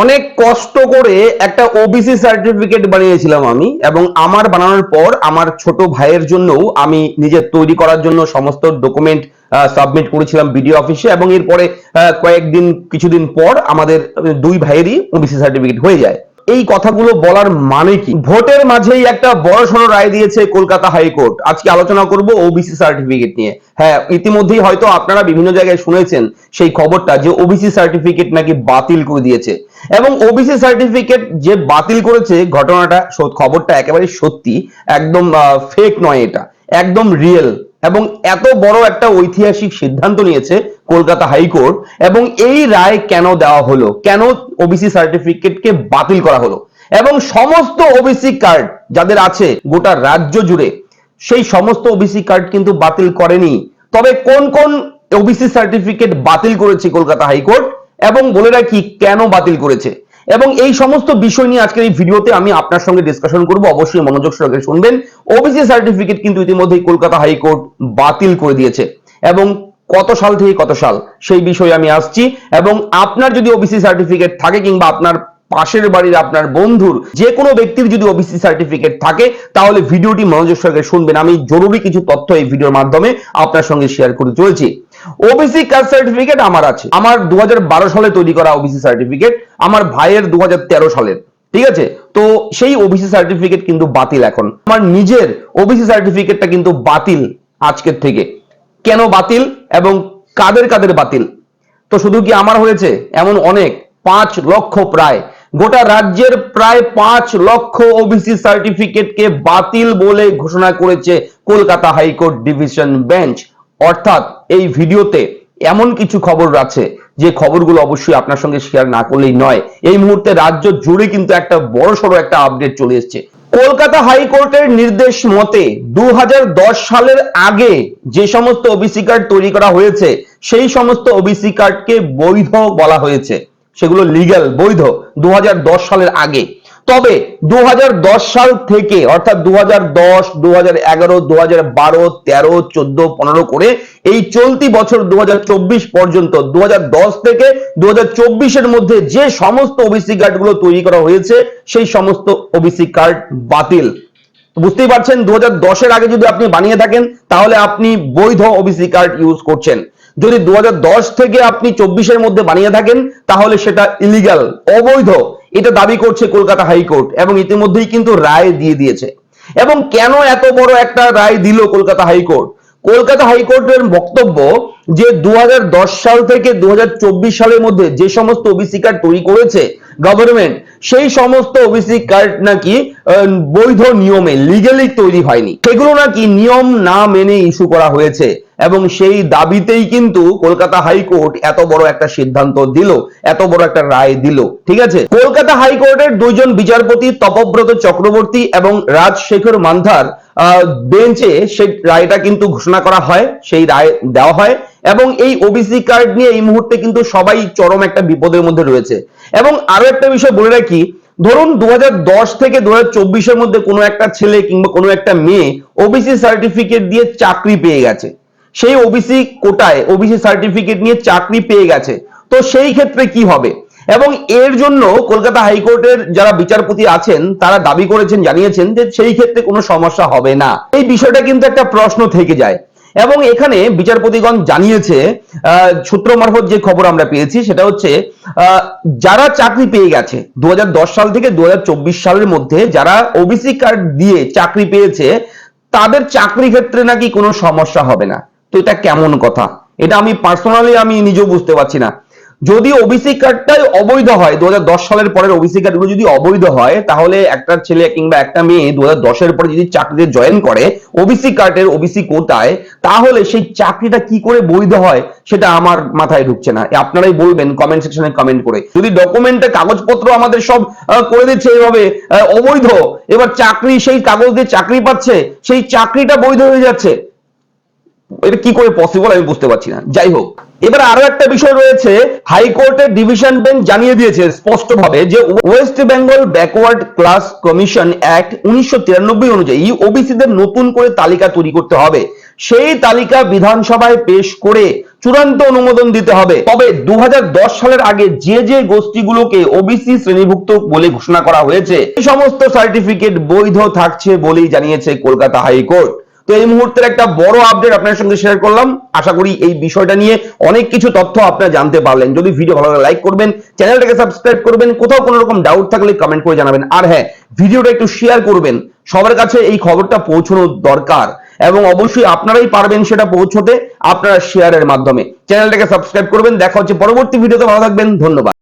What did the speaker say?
অনেক কষ্ট করে একটা ওবিসি সার্টিফিকেট বানিয়েছিলাম আমি এবং আমার বানানোর পর আমার ছোট ভাইয়ের জন্যও আমি নিজের তৈরি করার জন্য সমস্ত ডকুমেন্ট সাবমিট করেছিলাম বিডিও অফিসে এবং এরপরে কয়েকদিন, কিছুদিন পর আমাদের দুই ভাইয়েরই ওবিসি সার্টিফিকেট হয়ে যায়। এই কথাগুলো বলার মানে কি? ভোটের মাঝেই একটা বড় সড় রায় দিয়েছে কলকাতা হাইকোর্ট। আজকে আলোচনা করব ওবিসি সার্টিফিকেট নিয়ে। হ্যাঁ ইতিমধ্যেই হয়তো আপনারা বিভিন্ন জায়গায় শুনেছেন সেই খবরটা যে ওবিসি সার্টিফিকেট নাকি বাতিল করে দিয়েছে। এবং ওবিসি সার্টিফিকেট যে বাতিল করেছে ঘটনাটা খবরটা একেবারে সত্যি, একদম ফেক নয় এটা, একদম রিয়েল এবং এত বড় একটা ঐতিহাসিক সিদ্ধান্ত নিয়েছে কলকাতা হাইকোর্ট এবং এই রায় কেন দেওয়া হলো? কেন ওবিসি সার্টিফিকেটকে বাতিল করা হলো? এবং সমস্ত ওবিসি কার্ড যাদের আছে গোটা রাজ্য জুড়ে, সেই সমস্ত ওবিসি কার্ড কিন্তু বাতিল করেনি। তবে কোন কোন ওবিসি সার্টিফিকেট বাতিল করেছে কলকাতা হাইকোর্ট? এবং বলে রাখি, কেন বাতিল করেছে? এবং এই সমস্ত বিষয় নিয়ে আজকের এই ভিডিওতে আমি আপনার সঙ্গে ডিসকাশন করব। অবশ্যই মনোযোগ সহকারে শুনবেন। ওবিসি সার্টিফিকেট কিন্তু ইতিমধ্যেই কলকাতা হাইকোর্ট বাতিল করে দিয়েছে। এবং কত সাল থেকে কত সাল? সেই বিষয়ে আমি আসছি। এবং আপনার যদি ওবিসি সার্টিফিকেট থাকে কিংবা আপনার পাশের বাড়ির আপনার বন্ধুর যে কোনো ব্যক্তির যদি ওবিসি সার্টিফিকেট থাকে, তাহলে ভিডিওটি মনোযোগ সহকারে শুনবেন। আমি জরুরি কিছু তথ্য এই ভিডিওর মাধ্যমে আপনার সঙ্গে শেয়ার করে চলেছি। ওবিসি কাস্ট সার্টিফিকেট আমার আছে। আমার দু সালে তৈরি করা ওবিসি সার্টিফিকেট আমার ভাইয়ের দু সালের ঠিক আছে? তো সেই ওবিসি সার্টিফিকেট কিন্তু বাতিল এখন। আমার নিজের ওবিসি সার্টিফিকেটটা কিন্তু বাতিল আজকের থেকে। কেন বাতিল এবং কাদের কাদের বাতিল? তো শুধু কি আমার হয়েছে? এমন অনেক। পাঁচ লক্ষ প্রায়। গোটা রাজ্যের প্রায় পাঁচ লক্ষ ওবিসি সার্টিফিকেটকে বাতিল বলে ঘোষণা করেছে কলকাতা হাইকোর্ট ডিভিশন বেঞ্চ। অর্থাৎ এই ভিডিওতে এমন কিছু খবর আছে, যে খবরগুলো অবশ্যই আপনার সঙ্গে শেয়ার না করলেই নয়। এই মুহূর্তে রাজ্য জুড়ে কিন্তু একটা বড় সড়ো একটা আপডেট চলে এসেছে। কলকাতা হাইকোর্টের নির্দেশ মতে দু হাজার দশ সালের আগে যে সমস্ত ওবিসি কার্ড তৈরি করা হয়েছে, সেই সমস্ত ওবিসি কার্ডকে বৈধ বলা হয়েছে। সেগুলো লিগ্যাল বৈধ দু হাজার দশ সালের আগে। তবে দু হাজার দশ সাল থেকে, অর্থাৎ দু হাজার দশ দু হাজার এগারো দু বারো, তেরো, চোদ্দ, পনেরো করে এই চলতি বছর দু হাজার চব্বিশ পর্যন্ত দু হাজার দশ থেকে দু এর মধ্যে যে সমস্ত ওবিসি কার্ডগুলো তৈরি করা হয়েছে, সেই সমস্ত ওবিসি কার্ড বাতিল। বুঝতেই পারছেন দু এর আগে যদি আপনি বানিয়ে থাকেন, তাহলে আপনি বৈধ ওবিসি কার্ড ইউজ করছেন। যদি দু হাজার দশ থেকে আপনি চব্বিশের মধ্যে বানিয়ে থাকেন, তাহলে সেটা ইলিগাল অবৈধ। এটা দাবি করছে কলকাতা হাইকোর্ট এবং ইতিমধ্যেই কিন্তু রায় দিয়ে দিয়েছে। এবং কেন এত বড় একটা রায় দিল কলকাতা হাইকোর্ট? কলকাতা হাইকোর্টের বক্তব্য যে দু হাজার দশ সাল থেকে দু হাজার চব্বিশ সালের মধ্যে যে সমস্ত ওবিসি কার্ড তৈরি করেছে গভর্নমেন্ট সেই সমস্ত ওবিসি কার্ড নাকি বৈধ নিয়মে লিগালি তৈরি হয়নি। সেগুলো নাকি নিয়ম না মেনে ইস্যু করা হয়েছে। এবং সেই দাবিতেই কিন্তু কলকাতা হাইকোর্ট এত বড় একটা সিদ্ধান্ত দিল, এত বড় একটা রায় দিল। ঠিক আছে? কলকাতা হাইকোর্টের দুইজন বিচারপতি তপব্রত চক্রবর্তী এবং রাজশেখর মান্ধার বেঞ্চে সেই রায়টা কিন্তু ঘোষণা করা হয়, সেই রায় দেওয়া হয়। এবং এই ওবিসি কার্ড নিয়ে এই মুহূর্তে কিন্তু সবাই চরম একটা বিপদের মধ্যে রয়েছে। এবং আরও একটা বিষয় বলে রাখি, ধরুন দু হাজার দশ থেকে দু এর মধ্যে কোনো একটা ছেলে কিংবা কোনো একটা মেয়ে ওবিসি সার্টিফিকেট দিয়ে চাকরি পেয়ে গেছে। সেই ওবিসি কোটায় ওবিসি সার্টিফিকেট নিয়ে চাকরি পেয়ে গেছে। তো সেই ক্ষেত্রে কি হবে? এবং এর জন্য কলকাতা হাইকোর্টের যারা বিচারপতি আছেন, তারা দাবি করেছেন, জানিয়েছেন যে সেই ক্ষেত্রে কোনো সমস্যা হবে না। এই বিষয়টা কিন্তু একটা প্রশ্ন থেকে যায়। এবং এখানে বিচারপতিগণ জানিয়েছে সূত্র মারফত যে খবর আমরা পেয়েছি সেটা হচ্ছে যারা চাকরি পেয়ে গেছে দু হাজার দশ সাল থেকে দু হাজার চব্বিশ সালের মধ্যে যারা ওবিসি কার্ড দিয়ে চাকরি পেয়েছে, তাদের চাকরি ক্ষেত্রে নাকি কোনো সমস্যা হবে না। তো এটা কেমন কথা? এটা আমি পার্সোনালি আমি নিজেও বুঝতে পারছি না। যদি ওবিসি কার্ডটাই অবৈধ হয় দু হাজার দশ সালের পরের ওবিসি কার্ডগুলো যদি অবৈধ হয়, তাহলে একটা ছেলে কিংবা একটা মেয়ে দু এর পরে যদি চাকরিতে জয়েন করে ওবিসি কার্ডের ওবিসি কোটায়, তাহলে সেই চাকরিটা কি করে বৈধ হয়, সেটা আমার মাথায় ঢুকছে না। আপনারাই বলবেন কমেন্ট সেকশনে কমেন্ট করে। যদি ডকুমেন্টের কাগজপত্র আমাদের সব করে দিচ্ছে এভাবে অবৈধ, এবার চাকরি, সেই কাগজ দিয়ে চাকরি পাচ্ছে, সেই চাকরিটা বৈধ হয়ে যাচ্ছে, এটা কি করে পসিবল আমি বুঝতে পারছি না। যাই হোক। এবার আরও একটা বিষয় রয়েছে হাইকোর্টের ডিভিশন বেঞ্চ জানিয়ে দিয়েছে স্পষ্টভাবে যে West Bengal backward class commission act উনিশশো অনুযায়ী ওবিসিদের নতুন করে তালিকা তৈরি করতে হবে। সেই তালিকা বিধানসভায় পেশ করে চূড়ান্ত অনুমোদন দিতে হবে। তবে দু হাজার দশ সালের আগে যে যে গোষ্ঠীগুলোকে ওবিসি শ্রেণীভুক্ত বলে ঘোষণা করা হয়েছে, এই সমস্ত সার্টিফিকেট বৈধ থাকছে বলেই জানিয়েছে কলকাতা হাইকোর্ট তো এই মুহূর্তের একটা বড় আপডেট আপনার সঙ্গে শেয়ার করলাম। আশা করি এই বিষয়টা নিয়ে অনেক কিছু তথ্য আপনারা জানতে পারলেন। যদি ভিডিও ভালো লাগে লাইক করবেন চ্যানেলটাকে সাবস্ক্রাইব করবেন। কোথাও কোনো রকম ডাউট থাকলে কমেন্ট করে জানাবেন। আর হ্যাঁ ভিডিওটা একটু শেয়ার করবেন। সবার কাছে এই খবরটা পৌঁছানো দরকার এবং অবশ্যই আপনারাই পারবেন সেটা পৌঁছতে আপনারা শেয়ারের মাধ্যমে। চ্যানেলটাকে সাবস্ক্রাইব করবেন। দেখা হচ্ছে পরবর্তী ভিডিওতে ভালো থাকবেন। ধন্যবাদ।